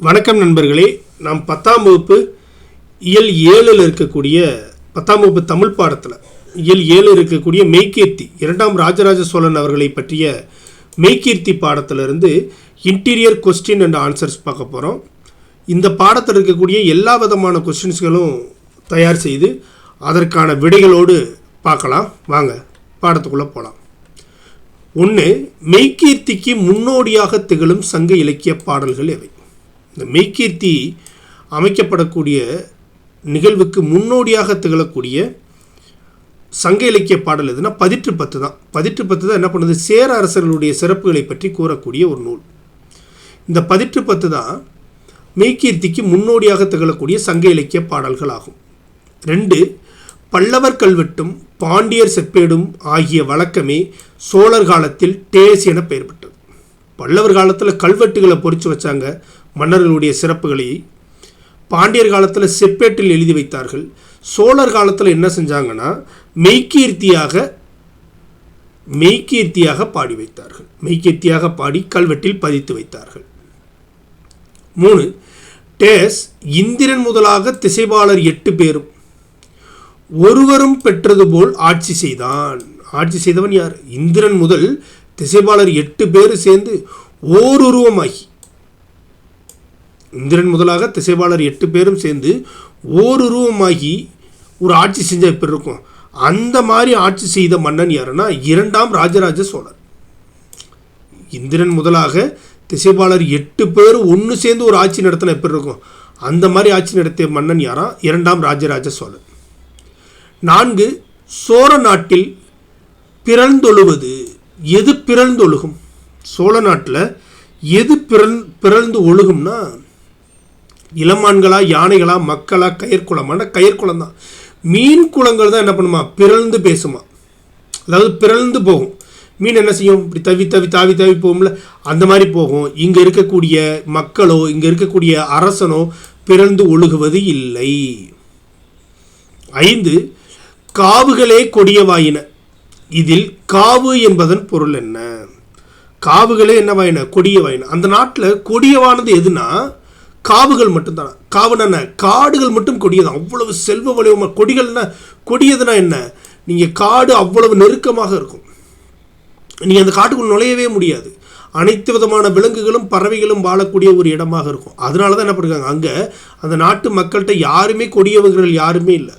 வணக்கம் நண்பர்களே. நாம் பத்தாம் வகுப்பு இயல் ஏழில் இருக்கக்கூடிய பத்தாம் வகுப்பு தமிழ் பாடத்தில் இயல் ஏழு இருக்கக்கூடிய மெய்கீர்த்தி இரண்டாம் ராஜராஜ சோழன் அவர்களை பற்றிய மெய்கீர்த்தி பாடத்திலிருந்து இன்டீரியர் கொஸ்டின் அண்ட் ஆன்சர்ஸ் பார்க்க போகிறோம் இந்த பாடத்தில் இருக்கக்கூடிய எல்லா விதமான கொஸ்டின்ஸ்களும் தயார் செய்து அதற்கான விடைகளோடு பார்க்கலாம். வாங்க பாடத்துக்குள்ளே போகலாம் ஒன்று மெய்கீர்த்திக்கு முன்னோடியாக திகழும் சங்க இலக்கிய பாடல்கள் எவை? இந்த மெய்கீர்த்தி அமைக்கப்படக்கூடிய நிகழ்வுக்கு முன்னோடியாக திகழக்கூடிய சங்க இலக்கிய பாடல் எதுனா பதிற்று பத்து தான். பதிற்று பத்து தான் என்ன பண்ணுது? சேர அரசர்களுடைய சிறப்புகளை பற்றி கூறக்கூடிய ஒரு நூல். இந்த பதிற்று பத்து தான் மெய்கீர்த்திக்கு முன்னோடியாக திகழக்கூடிய சங்க இலக்கிய பாடல்கள் ஆகும். ரெண்டு பல்லவர் கல்வெட்டும் பாண்டியர் செப்பேடும் ஆகிய வழக்கமே சோழர் காலத்தில் டேஸ் என பெயர் பெற்றது. பல்லவர் காலத்தில் கல்வெட்டுகளை பொறிச்சு வச்சாங்க மன்னர்களுடைய சிறப்புகளை பாண்டியர் காலத்தில் செப்பேட்டில் எழுதி வைத்தார்கள். சோழர் காலத்தில் என்ன செஞ்சாங்கன்னா மெய்கீர்த்தியாக மெய்கீர்த்தியாக பாடி வைத்தார்கள். மெய்கீர்த்தியாக பாடி கல்வெட்டில் பதித்து வைத்தார்கள். மூணு டேஸ் இந்திரன் முதலாக திசைபாலர் எட்டு பேரும் ஒருவரும் பெற்றது போல் ஆட்சி செய்தான். ஆட்சி செய்தவன் யார்? இந்திரன் முதல் திசைபாலர் எட்டு பேர் சேர்ந்து ஓருருவமாகி இந்திரன் முதலாக திசைபாலர் எட்டு பேரும் சேர்ந்து ஓருருவமாகி ஒரு ஆட்சி செஞ்ச எப்படி இருக்கும். அந்த மாதிரி ஆட்சி செய்த மன்னன் யாருன்னா இரண்டாம் ராஜராஜ சோழன். இந்திரன் முதலாக திசைபாலர் எட்டு பேர் ஒன்று சேர்ந்து ஒரு ஆட்சி நடத்தின எப்படி இருக்கும். அந்த மாதிரி ஆட்சி நடத்திய மன்னன் யாரா? இரண்டாம் ராஜராஜ சோழன். நான்கு சோழ நாட்டில் பிறந்தொழுவது எது பிறழ்ந்தொழுகும்? சோழ நாட்டில் எது பிறந் பிறந்து ஒழுகும்னா இளமான்களா யானைகளா மக்களா கயிற்குளமான கயிற்குளம் தான் மீன் குளங்கள் தான் என்ன பண்ணுமா? பிறழ்ந்து பேசுமா. அதாவது பிறழ்ந்து போகும். மீன் என்ன செய்யும்? இப்படி தவி தவி தாவி தாவி போகும்ல? அந்த மாதிரி போகும். இங்கே இருக்கக்கூடிய மக்களோ இங்கே இருக்கக்கூடிய அரசனோ பிறந்து ஒழுகுவது இல்லை. ஐந்து காவுகளே கொடியவாயின இதில் காவு என்பதன் பொருள் என்ன? காவுகளே என்னவாயின கொடியவாயின அந்த நாட்டில் கொடியவானது எதுனா காவுகள் மட்டும்தான்? காவுனா என்ன? காடுகள் மட்டும் கொடியதான் அவ்வளவு செல்வ வலிவமாக கொடிகள்னா கொடியதுனா என்ன? நீங்கள் காடு அவ்வளவு நெருக்கமாக இருக்கும். நீங்கள் அந்த காட்டுக்குள் நுழையவே முடியாது. அனைத்து விதமான விலங்குகளும் பறவைகளும் வாழக்கூடிய ஒரு இடமாக இருக்கும். அதனால தான் என்ன பண்ணிருக்காங்க? அங்கே அந்த நாட்டு மக்கள்கிட்ட யாருமே கொடியவர்கள் யாருமே இல்லை.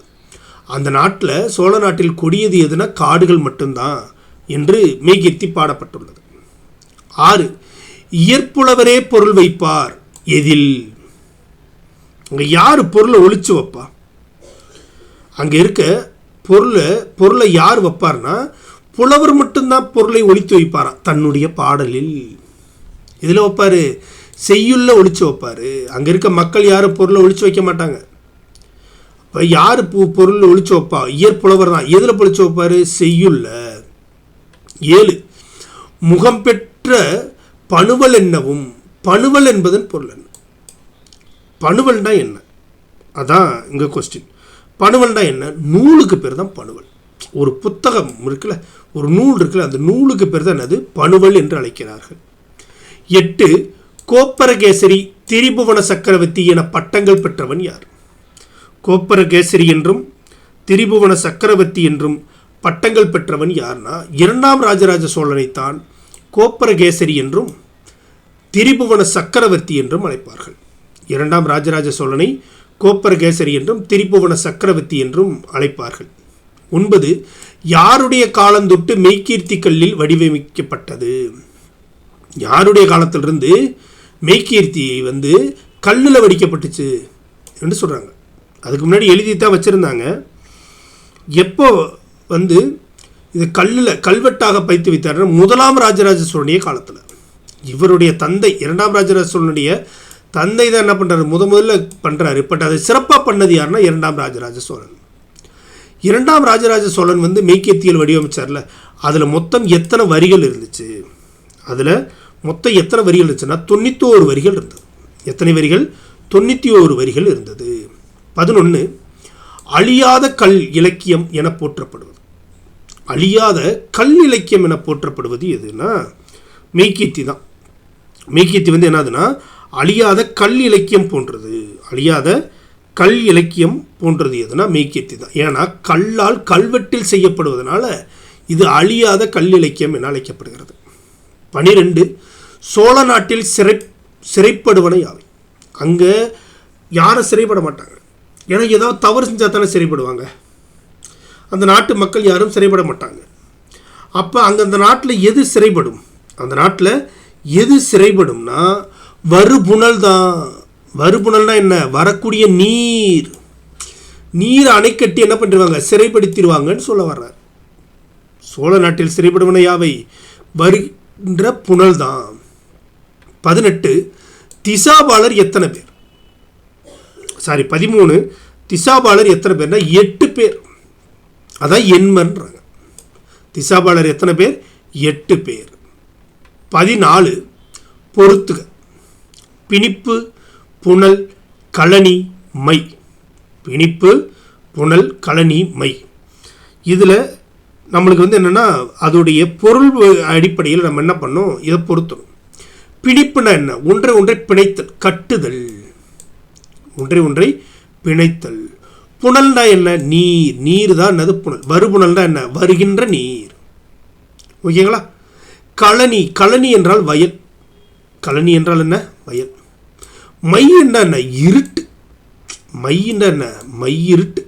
அந்த நாட்டில் சோழ நாட்டில் கொடியது எதுனா காடுகள் மட்டும்தான் என்று மெய்கீர்த்தி பாடப்பட்டுள்ளது. ஆறு இயற்புலவரே பொருள் வைப்பார். எதில்? அங்கே யார் பொருளை ஒழிச்சு வைப்பா? அங்கே இருக்க பொருளை பொருளை யார் வைப்பார்னா புலவர் மட்டும்தான் பொருளை ஒழித்து வைப்பாராம். தன்னுடைய பாடலில். இதில் வைப்பார்? செய்யுள்ள ஒழிச்சு வைப்பார். அங்கே இருக்க மக்கள் யாரும் பொருளை ஒழிச்சு வைக்க மாட்டாங்க. இப்போ யார் பூ பொருள் ஒழிச்சு வைப்பா? இயற்புலவர் தான். எதில் பொழிச்சு வைப்பார்? செய்யுள்ள. ஏழு. முகம் பெற்ற பணுவல் என்னவும் பணுவல் என்பதன் பொருள் என்ன? பணுவல்னா என்ன? அதான் இங்கே கொஸ்டின் பணுவல்னா என்ன? நூலுக்கு பேர் தான் பணுவல். ஒரு புத்தகம் இருக்குல்ல ஒரு நூல் இருக்குல்ல அந்த நூலுக்கு பேர் தான் அது பணுவல் என்று அழைக்கிறார்கள். எட்டு கோப்பரகேசரி திரிபுவன சக்கரவர்த்தி என பட்டங்கள் பெற்றவன் யார்? கோப்பரகேசரி என்றும் திரிபுவன சக்கரவர்த்தி என்றும் பட்டங்கள் பெற்றவன் யார்னா? இரண்டாம் ராஜராஜ சோழனைத்தான் கோப்பரகேசரி என்றும் திரிபுவன சக்கரவர்த்தி என்றும் அழைப்பார்கள். இரண்டாம் ராஜராஜ சோழனை கோப்பரகேசரி என்றும் திரிபுவன சக்கரவர்த்தி என்றும் அழைப்பார்கள். ஒன்பது யாருடைய காலந்தொட்டு மெய்கீர்த்தி கல்லில் வடிவமைக்கப்பட்டது? யாருடைய காலத்திலிருந்து மெய்கீர்த்தியை வந்து கல்லில் வடிக்கப்பட்டுச்சு என்று சொல்கிறாங்க அதுக்கு முன்னாடி எழுதி தான் வச்சுருந்தாங்க. எப்போ வந்து இது கல்லில் கல்வெட்டாக பைத்து வைத்தார் முதலாம் ராஜராஜ சோழனுடைய காலத்தில். இவருடைய தந்தை இரண்டாம் ராஜராஜ சோழனுடைய தந்தை தான் என்ன பண்ணுறாரு முத முதல்ல பண்ணுறாரு பட் அதை சிறப்பாக பண்ணது யாருன்னா இரண்டாம் ராஜராஜ சோழன். இரண்டாம் ராஜராஜ சோழன் வந்து மெய்க்கியத்தியல் வடிவமைச்சார்ல. அதில் மொத்தம் எத்தனை வரிகள் இருந்துச்சு? அதில் மொத்தம் எத்தனை வரிகள் இருந்துச்சுன்னா தொண்ணூத்தோரு வரிகள் இருந்தது. எத்தனை வரிகள்? தொண்ணூற்றி ஓரு வரிகள் இருந்தது. பதினொன்று அழியாத கல் இலக்கியம் என போற்றப்படுவது. அழியாத கல் இலக்கியம் என போற்றப்படுவது எதுனா மெய்க்கியத்தி தான். மெய்க்கியத்தி வந்து என்னதுன்னா அழியாத கல் இலக்கியம் போன்றது. அழியாத கல் இலக்கியம் போன்றது எதுனா மெய்க்கீர்த்தி தான். ஏன்னா கல்லால் கல்வெட்டில் செய்யப்படுவதனால இது அழியாத கல் இலக்கியம் என அழைக்கப்படுகிறது. பனிரெண்டு சோழ நாட்டில் சிறை சிறைப்படுவன யாவை? அங்கே யாரும் சிறைப்பட மாட்டாங்க. ஏன்னா ஏதாவது தவறு செஞ்சால் தானே சிறைப்படுவாங்க. அந்த நாட்டு மக்கள் யாரும் சிறைப்பட மாட்டாங்க. அப்போ அங்கே அந்த நாட்டில் எது சிறைப்படும்? அந்த நாட்டில் எது சிறைப்படும்னா வறுபுணல் தான் வறுபுணல்னா என்ன? வரக்கூடிய நீர். நீர் அணைக்கட்டி என்ன பண்ணிடுவாங்க சிறைப்படுத்திடுவாங்கன்னு சொல்ல வர்றார். சோழ நாட்டில் சிறைப்படுவன யாவை? வருகின்ற புனல் தான் பதினெட்டு திசாபாலர் எத்தனை பேர்? சாரி பதிமூணு திசாபாலர் எத்தனை பேர்னா எட்டு பேர். அதான் எண்மன்றாங்க. திசாபாலர் எத்தனை பேர்? எட்டு பேர். பதினாலு பொறுத்துக. பிணிப்பு புனல் களனி மை. பிணிப்பு புனல் களனி மை. இதில் நம்மளுக்கு வந்து என்னென்னா அதோடைய பொருள் அடிப்படையில் நம்ம என்ன பண்ணோம் இதை பொருத்தணும். பிணிப்புனா என்ன? ஒன்றை ஒன்றை பிணைத்தல் கட்டுதல். ஒன்றை ஒன்றை பிணைத்தல். புனல்னா என்ன? நீர். நீர் தான் என்னது? புனல். வருபுனல்னா என்ன? வருகின்ற நீர். ஓகேங்களா? களனி களனி என்றால் வயல். களனி என்றால் என்ன? வயல். மை என்ன இருட்டு. மையின்னா என்ன மை இருட்டு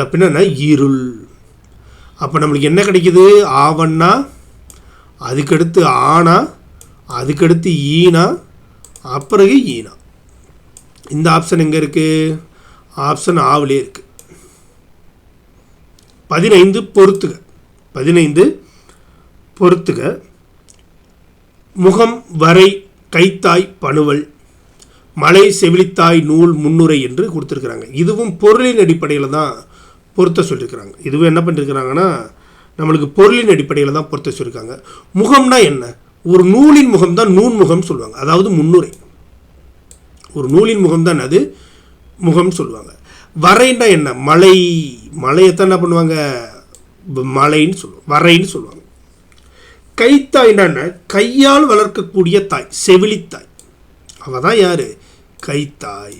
அப்படின்னா என்ன இருள். அப்போ நம்மளுக்கு என்ன கிடைக்குது? ஆவண்ணா அதுக்கடுத்து ஆனா அதுக்கடுத்து ஈனா அப்புறகு ஈனா இந்த ஆப்ஷன் எங்கே இருக்குது ஆப்ஷன் ஆவிலே இருக்குது பதினைந்து பொறுத்துக பதினைந்து பொறுத்துக முகம் வரை கைத்தாய் பணுவல். மலை செவிலித்தாய் நூல் முன்னுரை என்று கொடுத்துருக்குறாங்க. இதுவும் பொருளின் அடிப்படையில் தான் பொருத்த சொல்லியிருக்கிறாங்க இதுவும் என்ன பண்ணியிருக்கிறாங்கன்னா நம்மளுக்கு பொருளின் அடிப்படையில் தான் பொருத்த சொல்லியிருக்காங்க முகம்னா என்ன? ஒரு நூலின் முகம் தான் நூன் முகம் சொல்லுவாங்க. அதாவது முன்னுரை. ஒரு நூலின் முகம் தான் அது முகம் சொல்லுவாங்க. வரைன்னா என்ன? மலை. மலையைத்தான் என்ன பண்ணுவாங்க? மலைன்னு சொல்லுவாங்க. வரைன்னு சொல்லுவாங்க. கைத்தாய்னா என்ன? கையால் வளர்க்கக்கூடிய தாய் செவிலித்தாய். அவள் தான் யார்? கைத்தாய்.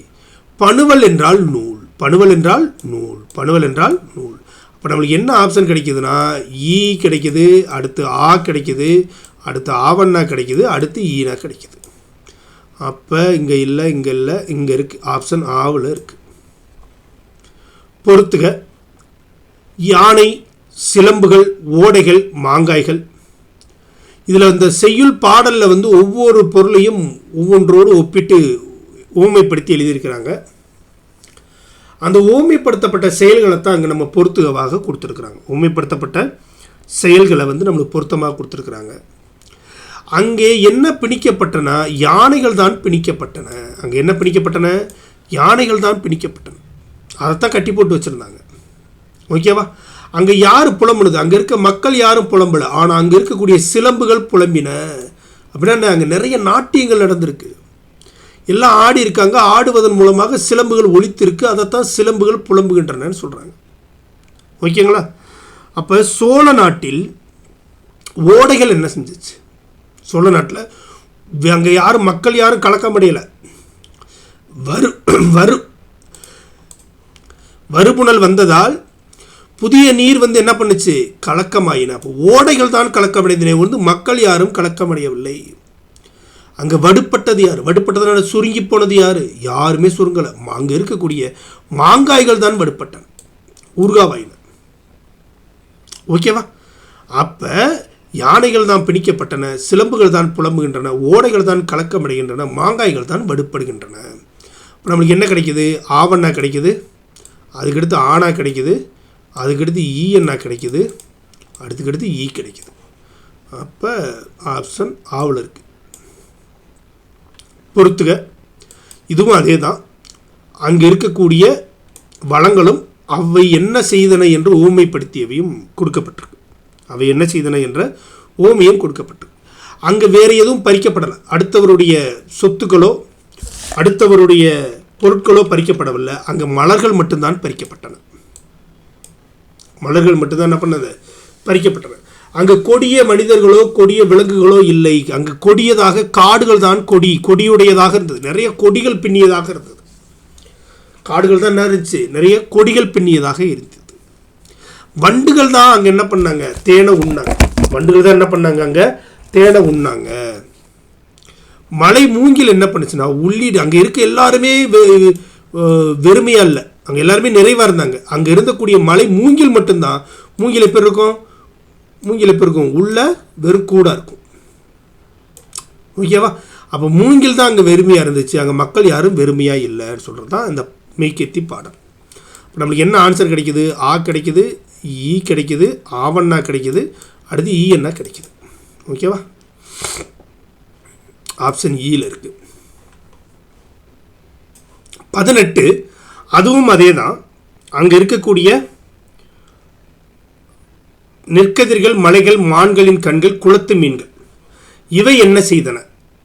பணுவல் என்றால் நூல். பணுவல் என்றால் நூல். பணுவல் என்றால் நூல். அப்போ நம்மளுக்கு என்ன ஆப்ஷன் கிடைக்குதுன்னா ஈ கிடைக்குது அடுத்து ஆ கிடைக்குது அடுத்து ஆவண்ணா கிடைக்குது அடுத்து ஈனா கிடைக்குது. அப்போ இங்கே இல்லை இங்கே இல்லை இங்கே இருக்குது ஆப்ஷன் ஆவில் இருக்குது பொறுத்துக. யானை சிலம்புகள் ஓடைகள் மாங்காய்கள். இதில் இந்த செய்யுள் பாடலில் வந்து ஒவ்வொரு பொருளையும் ஒவ்வொன்றோடு ஒப்பிட்டு ஊமைப்படுத்தி எழுதியிருக்கிறாங்க. அந்த ஊமைப்படுத்தப்பட்ட செயல்களை தான் அங்கே நம்ம பொருத்துகவாக கொடுத்துருக்குறாங்க. ஊமைப்படுத்தப்பட்ட செயல்களை வந்து நம்மளுக்கு பொருத்தமாக கொடுத்துருக்குறாங்க. அங்கே என்ன பிணிக்கப்பட்டன? யானைகள் தான் பிணிக்கப்பட்டன. அங்கே என்ன பிணிக்கப்பட்டன? யானைகள் தான் பிணிக்கப்பட்டன. அதைத்தான் கட்டி போட்டு வச்சுருந்தாங்க. ஓகேவா? அங்கே யார் புலம்புனது? அங்கே இருக்க மக்கள் யாரும் புலம்பல. ஆனால் அங்கே இருக்கக்கூடிய சிலம்புகள் புலம்பின. அப்படின்னா அங்கே நிறைய நாட்டியங்கள் நடந்திருக்கு. எல்லாம் ஆடி இருக்காங்க ஆடுவதன் மூலமாக சிலம்புகள் ஒழித்திருக்கு அதைத்தான் சிலம்புகள் புலம்புகின்றனன்னு சொல்கிறாங்க ஓகேங்களா? அப்போ சோழ நாட்டில் ஓடைகள் என்ன செஞ்சுச்சு? சோழ நாட்டில் அங்கே யாரும் மக்கள் யாரும் கலக்க முடியலை வரு வரு வறுபுணல் வந்ததால் புதிய நீர் வந்து என்ன பண்ணுச்சு? கலக்கமாயின. அப்போ ஓடைகள் தான் கலக்கமடைந்தன வந்து மக்கள் யாரும் கலக்கமடையவில்லை. அங்கே வடுப்பட்டது யார்? வடுப்பட்டதுனால சுருங்கி போனது யார்? யாருமே சுருங்கலை. அங்கே இருக்கக்கூடிய மாங்காய்கள் தான் வடுப்பட்டன ஊர்காவாயின. ஓகேவா? அப்போ யானைகள் தான் பிணிக்கப்பட்டன சிலம்புகள் தான் புலம்புகின்றன ஓடைகள் தான் கலக்கமடைகின்றன மாங்காய்கள் தான் வடுப்படுகின்றன இப்போ நம்மளுக்கு என்ன கிடைக்குது? ஆவண்ணா கிடைக்குது அதுக்கடுத்து ஆனா கிடைக்குது அதுக்கடுத்து ஈயண்ணா கிடைக்குது அடுத்துக்கடுத்து ஈ கிடைக்குது. அப்போ ஆப்ஷன் ஆவில் இருக்குது பொறுத்துக இதுவும் அதே தான் அங்கே இருக்கக்கூடிய வளங்களும் அவை என்ன செய்தன என்று ஊமைப்படுத்தியவையும் கொடுக்கப்பட்டிருக்கு. அவை என்ன செய்தன என்ற ஊமையும் கொடுக்கப்பட்டிருக்கு. அங்கே வேறு எதுவும் பறிக்கப்படலை. அடுத்தவருடைய சொத்துக்களோ அடுத்தவருடைய பொருட்களோ பறிக்கப்படவில்லை. அங்கே மலர்கள் மட்டும்தான் பறிக்கப்பட்டன. மலர்கள் மட்டும்தான் என்ன பண்ணது? பறிக்கப்பட்டன. அங்கு கொடிய மனிதர்களோ கொடிய விலங்குகளோ இல்லை. அங்கு கொடியதாக காடுகள் தான் கொடி. கொடியுடையதாக இருந்தது. நிறைய கொடிகள் பின்னியதாக இருந்தது. காடுகள் தான் என்ன இருந்துச்சு? நிறைய கொடிகள் பின்னியதாக இருந்தது. வண்டுகள் தான் அங்கே என்ன பண்ணாங்க? தேனை உண்ணாங்க. வண்டுகள் தான் என்ன பண்ணாங்க அங்கே? தேனை உண்ணாங்க. மலை மூங்கில் என்ன பண்ணுச்சுன்னா உள்ளீடு அங்கே இருக்க எல்லாருமே வெ- இல்லை. அங்கே எல்லாருமே நிறைவாக இருந்தாங்க. அங்கே இருந்தக்கூடிய மலை மூங்கில் மட்டும்தான். மூங்கில் எப்போ இருக்கும்? மூங்கில் எப்போ இருக்கும் உள்ள வெறும் கூடா இருக்கும். ஓகேவா? அப்போ மூங்கில் தான் அங்கே வெறுமையாக இருந்துச்சு. அங்கே மக்கள் யாரும் வெறுமையாக இல்லைன்னு சொல்கிறது தான் இந்த மெய்க்கெத்தி பாடம். இப்போ நம்மளுக்கு என்ன ஆன்சர் கிடைக்குது? ஆ கிடைக்குது ஈ கிடைக்குது ஆவண்ணா கிடைக்குது. அடுத்து ஈ என்ன கிடைக்குது? ஓகேவா? ஆப்ஷன் இயில் e இருக்கு. பதினெட்டு அதுவும் அதே தான் அங்கே இருக்கக்கூடிய நெற்கதிர்கள் மலைகள் மான்களின் கண்கள் குளத்து மீன்கள். இவை என்ன செய்தன?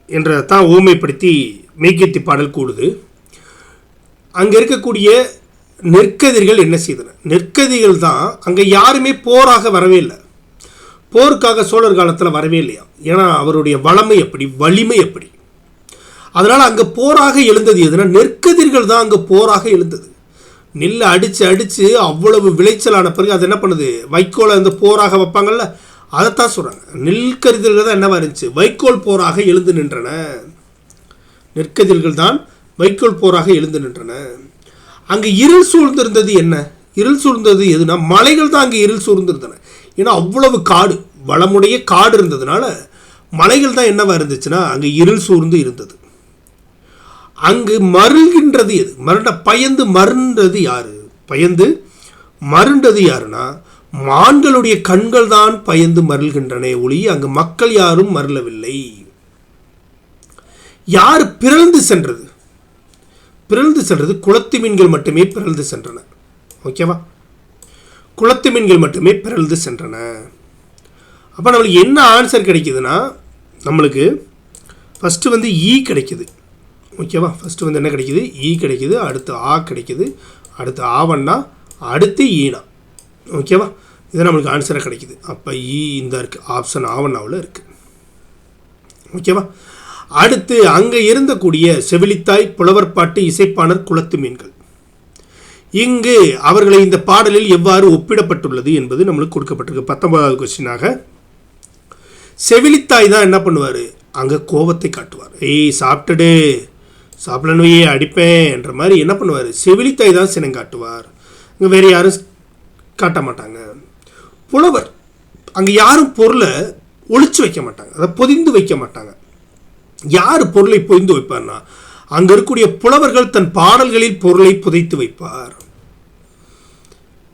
என்றதான் ஊமைப்படுத்தி மெய்கெத்தி பாடல் கூடுது. அங்கே இருக்கக்கூடிய நெற்கதிர்கள் என்ன செய்தன? நெற்கதிர்கள் தான் அங்கே யாருமே போராக வரவே இல்லை. போருக்காக சோழர் காலத்தில் வரவே இல்லையா? ஏன்னா அவருடைய வளமை எப்படி வலிமை எப்படி? அதனால் அங்கே போராக எழுந்தது எதுனா நெற்கதிர்கள் தான் அங்கே போராக எழுந்தது. நெல்லை அடித்து அடித்து அவ்வளவு விளைச்சலான பிறகு அது என்ன பண்ணுது? வைக்கோலை அந்த போராக வைப்பாங்கல்ல? அதைத்தான் சொல்கிறாங்க நெல்கதிர்கள் தான் என்னவா இருந்துச்சு? வைக்கோல் போராக எழுந்து நின்றன. நெற்கதிர்கள் தான் வைக்கோல் போராக எழுந்து நின்றன. அங்கே இருள் சூழ்ந்திருந்தது என்ன? இருள் சூழ்ந்தது எதுனா மலைகள் தான் அங்கே இருள் சூழ்ந்திருந்தன. ஏன்னா அவ்வளவு காடு வளமுடைய காடு இருந்ததுனால மலைகள் தான் என்னவா இருந்துச்சுன்னா அங்கே இருள் சூழ்ந்து இருந்தது. அங்கு மருள்கின்றது எது? மருண்ட பயந்து மருண்டது யாரு? பயந்து மருண்டது யாருன்னா மான்களுடைய கண்கள் தான் பயந்து மருள்கின்றன ஒளி அங்கு மக்கள் யாரும் மருளவில்லை. யார் பிறழ்ந்து சென்றது? பிறந்து சென்றது குளத்து மீன்கள் மட்டுமே பிறழ்ந்து சென்றன. ஓகேவா? குளத்து மீன்கள் மட்டுமே பிறழ்ந்து சென்றன. அப்போ நம்மளுக்கு என்ன ஆன்சர் கிடைக்குதுன்னா நம்மளுக்கு ஃபஸ்ட்டு வந்து ஈ கிடைக்குது. ஓகேவா? ஃபஸ்ட்டு வந்து என்ன கிடைக்குது? ஈ கிடைக்குது அடுத்து ஆ கிடைக்குது அடுத்து ஆவண்ணா அடுத்து e ஈனா ஓகேவா? இது நம்மளுக்கு ஆன்சராக கிடைக்குது. அப்போ ஈ e இந்த இருக்குது ஆப்ஷன் ஆவண்ணாவில் இருக்குது ஓகேவா? அடுத்து அங்கே இருந்தக்கூடிய செவிலித்தாய் புலவர்பாட்டு இசைப்பாணர் குளத்து மீன்கள். இங்கு அவர்களை இந்த பாடலில் எவ்வாறு ஒப்பிடப்பட்டுள்ளது என்பது நம்மளுக்கு கொடுக்கப்பட்டிருக்கு. பத்தொன்பதாவது கொஸ்டினாக செவிலித்தாய் தான் என்ன பண்ணுவார்? அங்கே கோபத்தை காட்டுவார். ஏய் சாப்பிட்டுடு. சாப்பிடணும் அடிப்பேன் என்ற மாதிரி என்ன பண்ணுவார்? செவிலித்தாய் தான் சினம் காட்டுவார். இங்கே வேறு யாரும் காட்ட மாட்டாங்க. புலவர் அங்கே யாரும் பொருளை ஒழிச்சு வைக்க மாட்டாங்க. அதை பொதிந்து வைக்க மாட்டாங்க. யார் பொருளை பொதிந்து வைப்பார்னா அங்கே இருக்கக்கூடிய புலவர்கள் தன் பாடல்களில் பொருளை புதைத்து வைப்பார்.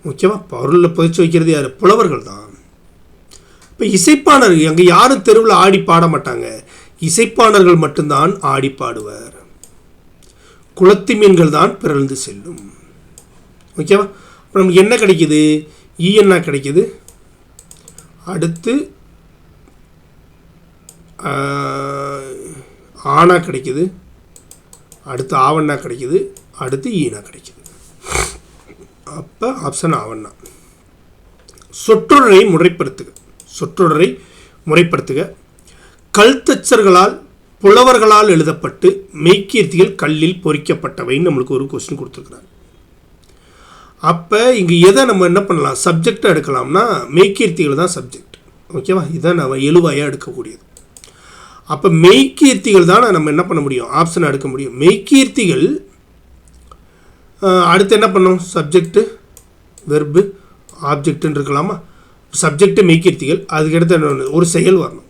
முக்கியமாக பொருளில் புதைச்சு வைக்கிறது யார்? புலவர்கள் தான். இப்போ இசைப்பாணர் அங்கே யாரும் தெருவில் ஆடி பாட மாட்டாங்க. இசைப்பாணர்கள் மட்டும்தான் ஆடி பாடுவர். குளத்து மீன்கள் தான் பிறழ்ந்து செல்லும். ஓகேவா? இப்போ நமக்கு என்ன கிடைக்கிது? ஈ e என்ன அடுத்து ஆனா கிடைக்கிது? அடுத்து ஆவண்ணா கிடைக்குது? அடுத்து ஈனா கிடைக்குது? அப்போ ஆப்ஷன் ஆவண்ணா சொற்றொடரை முறைப்படுத்துக. சொற்றொடரை முறைப்படுத்துக. கல்தச்சர்களால் புலவர்களால் எழுதப்பட்டு மெய்க்கீர்த்திகள் கல்லில் பொறிக்கப்பட்டவைன்னு நம்மளுக்கு ஒரு கொஸ்டின் கொடுத்துருக்குறாரு. அப்போ இங்கே எதை நம்ம என்ன பண்ணலாம்? சப்ஜெக்டாக எடுக்கலாம்னா மெய்க்கீர்த்திகள் தான் சப்ஜெக்ட் ஓகேவா இதான் நம்ம எழுவாயாக எடுக்கக்கூடியது. அப்போ மெய்க்கீர்த்திகள் தான் நம்ம என்ன பண்ண முடியும்? ஆப்ஷன் எடுக்க முடியும். மெய்க்கீர்த்திகள் அடுத்து என்ன பண்ணோம் சப்ஜெக்ட்டு வெர்பு ஆப்ஜெக்டுன்னு இருக்கலாமா? சப்ஜெக்டு மெய்க்கீர்த்திகள் அதுக்கடுத்து என்ன ஒரு செயல் வரணும்.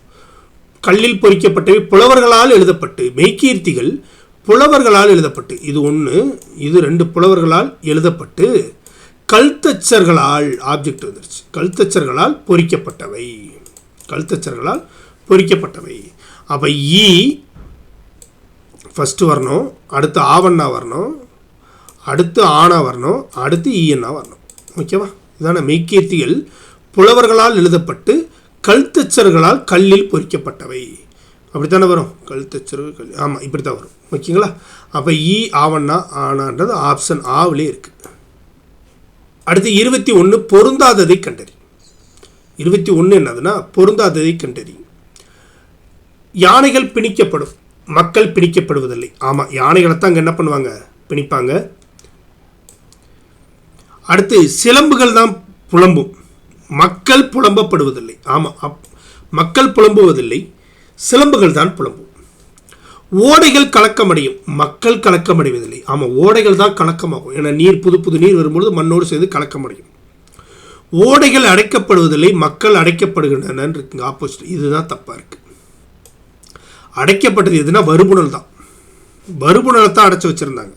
கல்லில் பொறிக்கப்பட்டவை புலவர்களால் எழுதப்பட்டு மெய்க்கீர்த்திகள் புலவர்களால் எழுதப்பட்டு இது ஒன்று இது ரெண்டு புலவர்களால் எழுதப்பட்டு கல்தச்சர்களால் ஆப்ஜெக்ட் வந்துருச்சு. கல்தச்சர்களால் பொறிக்கப்பட்டவை. கல்தச்சர்களால் பொறிக்கப்பட்டவை. அப்போ ஈ ஃபஸ்ட்டு வரணும் அடுத்து ஆவண்ணா வரணும் அடுத்து ஆனா வரணும் அடுத்து ஈயண்ணா வரணும். ஓகேவா? இதான மெய்க்கீர்த்திகள் புலவர்களால் எழுதப்பட்டு கல்தச்சர்களால் கல்லில் பொறிக்கப்பட்டவை. அப்படித்தானே வரும்? கல்தச்சர்கள் கல் ஆமாம் இப்படி தான் வரும். ஓகேங்களா? அப்போ ஈ ஆவண்ணா ஆனான்றது ஆப்ஷன் ஆவிலே இருக்குது அடுத்து இருபத்தி ஒன்று பொருந்தாததை கண்டறி. இருபத்தி ஒன்று என்னதுன்னா பொருந்தாததை கண்டறி. யானைகள் பிணிக்கப்படும். மக்கள் பிணிக்கப்படுவதில்லை. ஆமாம் யானைகளை தான் அங்கே என்ன பண்ணுவாங்க? பிணிப்பாங்க. அடுத்து சிலம்புகள் தான் புலம்பும். மக்கள் புலம்பப்படுவதில்லை. ஆமாம் அப் மக்கள் புலம்புவதில்லை. சிலம்புகள் தான் புலம்பும் ஓடைகள் கலக்கமடையும். மக்கள் கலக்கமடைவதில்லை. ஆமாம் ஓடைகள் தான் கலக்கமாகும். ஏன்னா நீர் புது புது நீர் வரும்பொழுது மண்ணோடு சேர்ந்து கலக்கமடையும். ஓடைகள் அடைக்கப்படுவதில்லை மக்கள் அடைக்கப்படுகின்றன இருக்குங்க ஆப்போசிட் இதுதான் தப்பாக இருக்குது அடைக்கப்பட்டது எதுனா வறுபுணல் தான். வறுபுணலை தான் அடைச்சி வச்சுருந்தாங்க.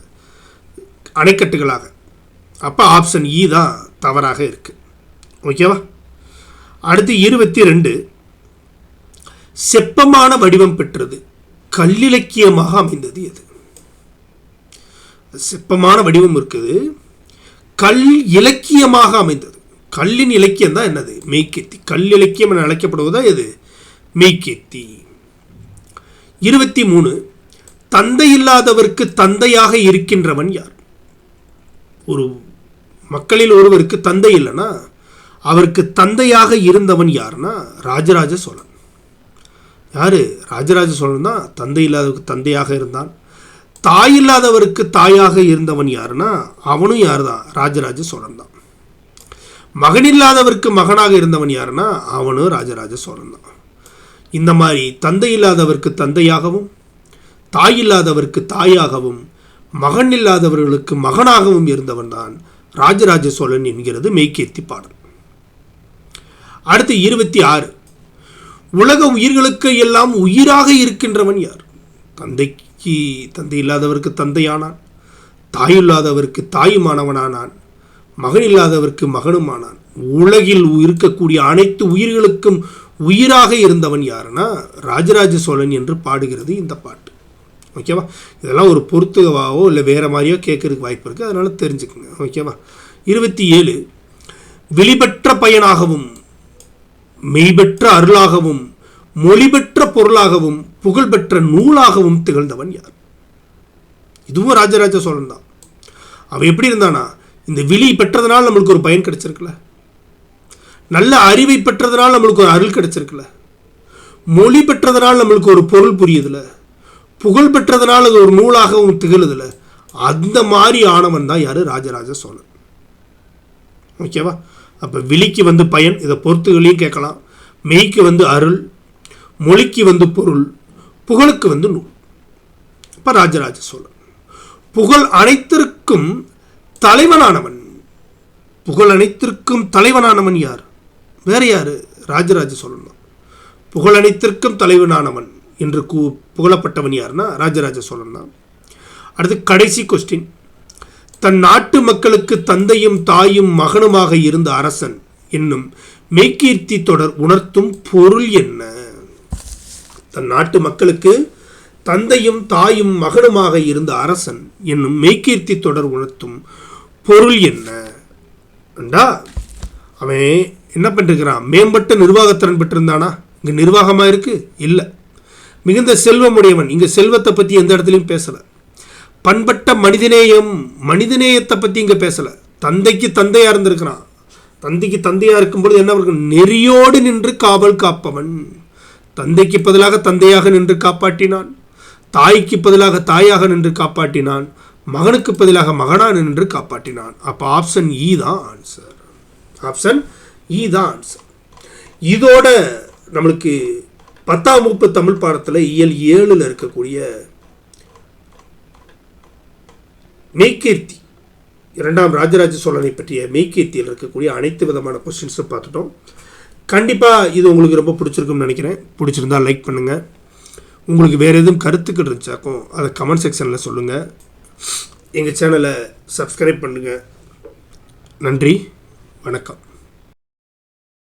அணைக்கட்டுகளாக. அப்போ ஆப்ஷன் இ தான் தவறாக இருக்குது ஓகேவா அடுத்து இருபத்தி ரெண்டு செப்பமான வடிவம் பெற்றது. கல்லிலக்கியமாக அமைந்தது எது? செப்பமான வடிவம் இருக்குது. கல் இலக்கியமாக அமைந்தது. கல்லின் இலக்கியம் தான் என்னது? மெய்க்கேத்தி. கல் இலக்கியம் என அழைக்கப்படுவதா எது? மெய்க்கேத்தி. இருபத்தி மூணு தந்தை இல்லாதவருக்கு தந்தையாக இருக்கின்றவன் யார்? ஒரு மக்களில் ஒருவருக்கு தந்தை இல்லைன்னா அவருக்கு தந்தையாக இருந்தவன் யாருன்னா ராஜராஜ சோழன். யாரு? ராஜராஜ சோழன் தான் தந்தை இல்லாதவருக்கு தந்தையாக இருந்தான். தாய் இல்லாதவருக்கு தாயாக இருந்தவன் யாருன்னா அவனும் யார் தான்? ராஜராஜ சோழன் தான். மகன் இல்லாதவருக்கு மகனாக இருந்தவன் யாருன்னா அவனும் ராஜராஜ சோழன் தான். இந்த மாதிரி தந்தை இல்லாதவருக்கு தந்தையாகவும் தாய் இல்லாதவருக்கு தாயாகவும் மகன் இல்லாதவர்களுக்கு மகனாகவும் இருந்தவன் தான் ராஜராஜ சோழன் என்கிறது மெய்கேத்தி பாடல். அடுத்து இருபத்தி ஆறு. உலக உயிர்களுக்கு எல்லாம் உயிராக இருக்கின்றவன் யார்? தந்தைக்கு தந்தை இல்லாதவருக்கு தந்தையானான் தாய் இல்லாதவருக்கு தாயுமானவனானான் மகன் இல்லாதவருக்கு மகனுமானான். உலகில் இருக்கக்கூடிய அனைத்து உயிர்களுக்கும் உயிராக இருந்தவன் யாருன்னா ராஜராஜ சோழன் என்று பாடுகிறது இந்த பாட்டு. ஓகேவா இதெல்லாம் ஒரு பொருத்துகவாவோ இல்லை வேறு மாதிரியோ கேட்கறதுக்கு வாய்ப்பு இருக்குது அதனால் தெரிஞ்சுக்கோங்க. ஓகேவா இருபத்தி ஏழு. வெளிப்பற்ற பயனாகவும் மெய்பெற்ற அருளாகவும் மொழிபெற்ற பொருளாகவும் புகழ்பெற்ற நூலாகவும் திகழ்ந்தவன் யார்? இதுவும் ராஜராஜ சோழன் தான் அவன் எப்படி இருந்தானா இந்த விழி பெற்றதுனால நம்மளுக்கு ஒரு பயன் கிடைச்சிருக்குல்ல நல்ல அறிவை பெற்றதுனால நம்மளுக்கு ஒரு அருள் கிடைச்சிருக்குல்ல மொழி பெற்றதுனால நம்மளுக்கு ஒரு பொருள் புரியுதுல. புகழ் பெற்றதுனால அது ஒரு நூலாகவும் திகழுதுல. அந்த மாதிரி ஆனவன் தான் யாரு? ராஜராஜ சோழன். ஓகேவா? அப்போ விழிக்கு வந்து பயன் இதை பொறுத்துகளையும் கேட்கலாம். மெய்க்கு வந்து அருள் மொழிக்கு வந்து பொருள் புகழுக்கு வந்து நூல். இப்போ ராஜராஜ சோழன். புகழ் அனைத்திற்கும் தலைவனானவன். புகழ் அனைத்திற்கும் தலைவனானவன் யார்? வேற யார்? ராஜராஜ சோழன் தான். புகழ் அனைத்திற்கும் தலைவனானவன் என்று கூ புகழப்பட்டவன் யாருன்னா ராஜராஜ சோழன் தான். அடுத்து கடைசி கொஸ்டின் தன் நாட்டு மக்களுக்கு தந்தையும் தாயும் மகனுமாக இருந்த அரசன் என்னும் மெய்கீர்த்தி தொடர் உணர்த்தும் பொருள் என்ன? தன் நாட்டு மக்களுக்கு தந்தையும் தாயும் மகனுமாக இருந்த அரசன் என்னும் மெய்கீர்த்தி தொடர் உணர்த்தும் பொருள் என்ன? அவன் என்ன பண்ணிருக்கிறான்? மேம்பட்ட நிர்வாகத்திறன் பெற்றிருந்தானா? இங்கே நிர்வாகமாக இருக்குது இல்லை. மிகுந்த செல்வமுடையவன். இங்கே செல்வத்தை பற்றி எந்த இடத்துலையும் பேசலை. பண்பட்ட மனிதநேயம் மனிதநேயத்தை பற்றி இங்கே பேசலை. தந்தைக்கு தந்தையாக இருந்திருக்கிறான். தந்தைக்கு தந்தையாக இருக்கும்பொழுது என்ன இருக்கும் நெறியோடு நின்று காவல் காப்பவன். தந்தைக்கு பதிலாக தந்தையாக நின்று காப்பாற்றினான். தாய்க்கு பதிலாக தாயாக நின்று காப்பாற்றினான். மகனுக்கு பதிலாக மகனாக நின்று காப்பாற்றினான். அப்போ ஆப்ஷன் இ தான் ஆன்சர் ஆப்ஷன் இ தான் ஆன்சர் இதோட நம்மளுக்கு பத்தாம் வகுப்பு தமிழ் பாடத்தில் இயல் ஏழில் இருக்கக்கூடிய மெய்கீர்த்தி. இரண்டாம் ராஜராஜ சோழனை பற்றிய மெய்கீர்த்தியில் இருக்கக்கூடிய அனைத்து விதமான கொஸ்டின்ஸும் பார்த்துட்டோம். கண்டிப்பாக இது உங்களுக்கு ரொம்ப பிடிச்சிருக்கும்னு நினைக்கிறேன். பிடிச்சிருந்தா லைக் பண்ணுங்கள் உங்களுக்கு வேறு எதுவும் கருத்துக்கள் இருந்துச்சாக்கும் அதை கமெண்ட் செக்ஷனில் சொல்லுங்கள் எங்கள் சேனலை சப்ஸ்கிரைப் பண்ணுங்கள் நன்றி. வணக்கம்.